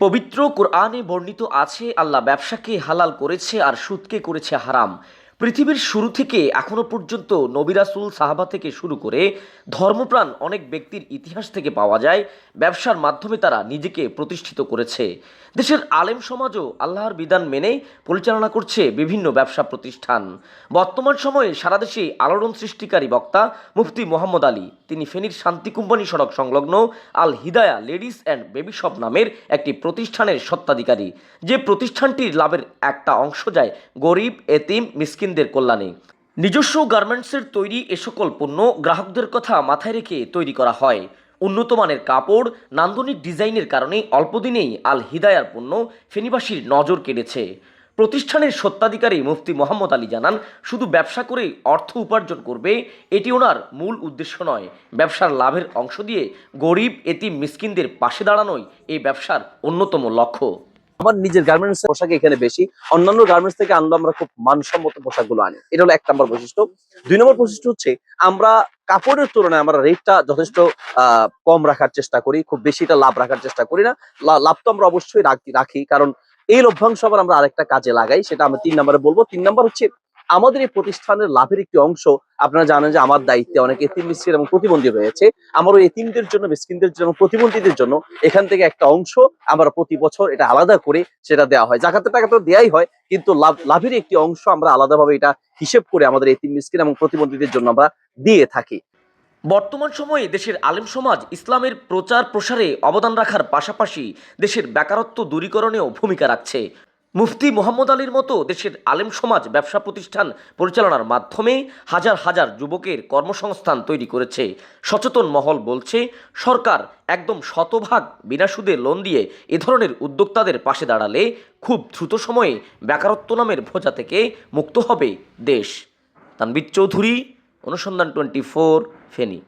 পবিত্র কোরআনে বর্ণিত আছে আল্লাহ ব্যবসাকে হালাল করেছে আর সুদকে করেছে হারাম। পৃথিবীর শুরু থেকে এখনও পর্যন্ত নবিরাসুল সাহাবা থেকে শুরু করে ধর্মপ্রাণ অনেক ব্যক্তির ইতিহাস থেকে পাওয়া যায়, ব্যবসার মাধ্যমে তারা নিজেকে প্রতিষ্ঠিত করেছে। দেশের আলেম সমাজও আল্লাহর বিধান মেনে পরিচালনা করছে বিভিন্ন ব্যবসা প্রতিষ্ঠান। বর্তমান সময়ে সারা দেশে আলোড়ন সৃষ্টিকারী বক্তা মুফতি মোহাম্মদ আলী, তিনি ফেনীর শান্তি কোম্পানি সড়ক সংলগ্ন Al Hidaya ladies and baby shop নামের একটি প্রতিষ্ঠানের সত্ত্বাধিকারী যে প্রতিষ্ঠানটির লাভের একটা অংশ যায় গরিব, এতিম মিসকিনদের কল্যাণে। নিজস্ব গার্মেন্টসের তৈরি এ সকল পণ্য গ্রাহকদের কথা মাথায় রেখে তৈরি করা হয়। উন্নত মানের কাপড়, নান্দনিক ডিজাইনের কারণে অল্পদিনেই আল হিদায়ার পণ্য ফেনীবাসীর নজর কেড়েছে। প্রতিষ্ঠানের সত্ত্বাধিকারী মুফতি মোহাম্মদ আলী জানান, শুধু ব্যবসা করে অর্থ উপার্জন করবে, এটি ওনার মূল উদ্দেশ্য নয়। ব্যবসার লাভের অংশ দিয়ে গরিব, এতিম, মিসকিনদের পাশে দাঁড়ানোই এই ব্যবসার অন্যতম লক্ষ্য। আমার নিজের গার্মেন্টস পোশাক এখানে বেশি। অন্যান্য গার্মেন্টস থেকে আনলো আমরা খুব মানসম্মত পোশাকগুলো আনি। এটা হলো এক নম্বর বৈশিষ্ট্য। দুই নম্বর বৈশিষ্ট্য হচ্ছে, আমরা কাপড়ের তুলনায় আমরা রেটটা যথেষ্ট কম রাখার চেষ্টা করি। খুব বেশিটা লাভ রাখার চেষ্টা করি না। লাভ তো আমরা অবশ্যই রাখি কারণ এই লভ্যাংশ আবার আমরা আরেকটা কাজে লাগাই, সেটা আমরা তিন নম্বরে বলব। তিন নম্বর হচ্ছে আমাদের এই প্রতিষ্ঠানের লাভের একটি অংশ, আপনারা জানেন যে আমার দায়িত্বে অনেক এতিম মিসকিন এবং প্রতিবন্ধী রয়েছে। আমার ওই এতিমদের জন্য, মিসকিনদের জন্য, প্রতিবন্ধীদের জন্য এখান থেকে একটা অংশ আমরা প্রতি বছর এটা আলাদা করে সেটা দেওয়া হয়। জাকাতের টাকা তো দেওয়াই হয়, কিন্তু লাভ, লাভের একটি অংশ আমরা আলাদাভাবে এটা হিসেব করে আমাদের এতিম মিসকিন এবং প্রতিবন্ধীদের জন্য আমরা দিয়ে থাকি। বর্তমান সময়ে দেশের আলেম সমাজ ইসলামের প্রচার প্রসারে অবদান রাখার পাশাপাশি দেশের বেকারত্ব দূরীকরণেও ভূমিকা রাখছে। মুফতি মোহাম্মদ আলীর মতো দেশের আলেম সমাজ, ব্যবসা প্রতিষ্ঠান পরিচালনার মাধ্যমে হাজার হাজার যুবকের কর্মসংস্থান তৈরি করেছে। সচেতন মহল বলছে, সরকার একদম শতভাগ বিনা সুদে লোন দিয়ে এ ধরনের উদ্যোক্তাদের পাশে দাঁড়ালে খুব দ্রুত সময়ে বেকারত্ব নামের ভোজা থেকে মুক্ত হবে দেশ। তানবির চৌধুরী, অনুসন্ধান টোয়েন্টি ফোর, ফেনী।